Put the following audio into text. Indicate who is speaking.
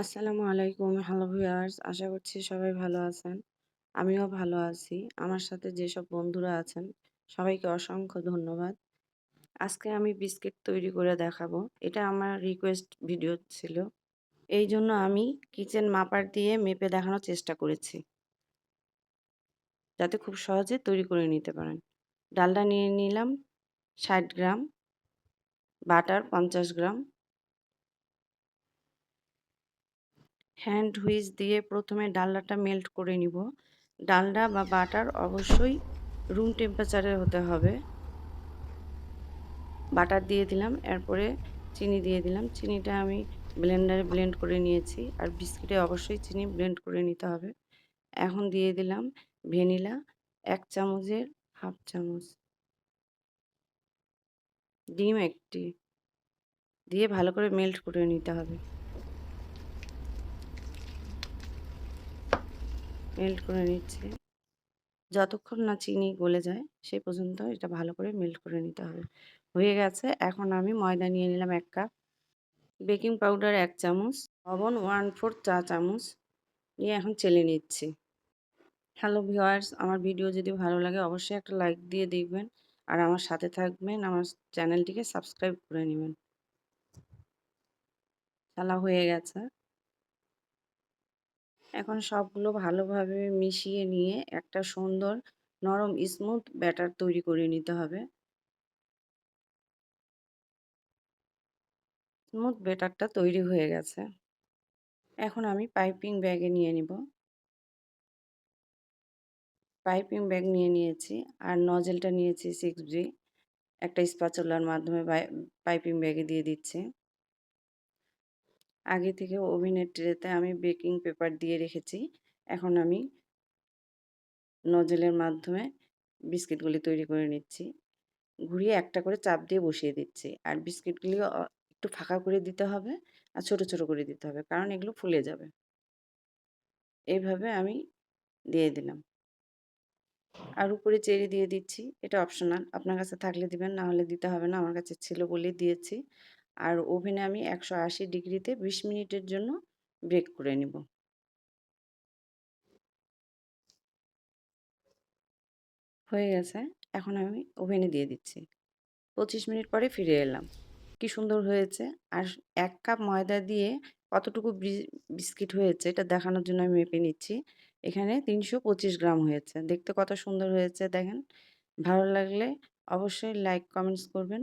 Speaker 1: আসসালামু আলাইকুম, hello viewers. আশা করছি সবাই ভালো আছেন। আমিও ভালো আছি। আমার সাথে যেসব বন্ধুরা আছেন, সবাইকে অসংখ্য ধন্যবাদ। আজকে আমি বিস্কিট তৈরি করে দেখাবো। এটা আমার রিকোয়েস্ট ভিডিও ছিল। এই জন্য আমি কিচেন মাপার দিয়ে মেপে দেখানোর চেষ্টা করেছি। যাতে খুব সহজে তৈরি করে নিতে পারেন। ডালটা নিয়ে নিলাম ষাট গ্রাম, বাটার পঞ্চাশ গ্রাম হ্যান্ড হুইচ দিয়ে প্রথমে ডালনাটা মেল্ট করে নিব। ডালনা বা বাটার অবশ্যই রুম টেম্পারেচারে হতে হবে। বাটার দিয়ে দিলাম, এরপরে চিনি দিয়ে দিলাম। চিনিটা আমি ব্লেন্ডারে ব্লেন্ড করে নিয়েছি, আর বিস্কিটে অবশ্যই চিনি ব্লেন্ড করে নিতে হবে। এখন দিয়ে দিলাম ভ্যানিলা এক চামচের হাফ চামচ। ডিম একটি। দিয়ে ভালো করে মেল্ট করে নিতে হবে। মেল্ট করে নিচ্ছে। যতক্ষণ না চিনি গলে যায়, সেই পর্যন্ত এটা ভালো করে মেল্ট করে নিতে হবে। হয়ে গেছে, এখন আমি ময়দা নিয়ে নিলাম এক কাপ বেকিং পাউডার এক চামচ লবণ ওয়ান ফোর চা চামচ নিয়ে এখন চেলে নিচ্ছি। হ্যালো ভিওয়ার্স আমার ভিডিও যদি ভালো লাগে অবশ্যই একটা লাইক দিয়ে দেখবেন। আর আমার সাথে থাকবেন, আমার চ্যানেলটিকে সাবস্ক্রাইব করে নেবেন। চালা হয়ে গেছে। এখন সবগুলো ভালোভাবে মিশিয়ে নিয়ে একটা সুন্দর নরম স্মুথ ব্যাটার তৈরি করে নিতে হবে। স্মুথ ব্যাটারটা তৈরি হয়ে গেছে। এখন আমি পাইপিং ব্যাগে নিয়ে নিব। পাইপিং ব্যাগ নিয়ে নিয়েছি আর নজেলটা নিয়েছি সিক্স জি একটা স্পাচলার মাধ্যমে পাইপিং ব্যাগে দিয়ে দিচ্ছি। আগে থেকে ওভেনের ট্রেতে আমি বেকিং পেপার দিয়ে রেখেছি। এখন আমি নজেলের মাধ্যমে বিস্কিটগুলি তৈরি করে নিচ্ছি। ঘুরিয়ে একটা করে চাপ দিয়ে বসিয়ে দিচ্ছি। আর বিস্কিটগুলি একটু ফাঁকা করে দিতে হবে আর ছোট ছোট করে দিতে হবে কারণ এগুলো ফুলে যাবে। এইভাবে আমি দিয়ে দিলাম। আর উপরে চেরি দিয়ে দিচ্ছি। এটা অপশনাল। আপনার কাছে থাকলে দিবেন, না হলে দিতে হবে না। আমার কাছে ছিল বলেই দিয়েছি। আর ওভেনে আমি একশো আশি ডিগ্রিতে বিশ মিনিটের জন্য ব্রেক করে নিব। হয়ে গেছে। এখন আমি ওভেনে দিয়ে দিচ্ছি। পঁচিশ মিনিট পরে ফিরে এলাম। কি সুন্দর হয়েছে। আর এক কাপ ময়দা দিয়ে কতটুকু বিস্কিট হয়েছে এটা দেখানোর জন্য আমি মেপে নিচ্ছি। এখানে তিনশো পঁচিশ গ্রাম হয়েছে। দেখতে কত সুন্দর হয়েছে দেখেন। ভালো লাগলে অবশ্যই লাইক, কমেন্টস করবেন।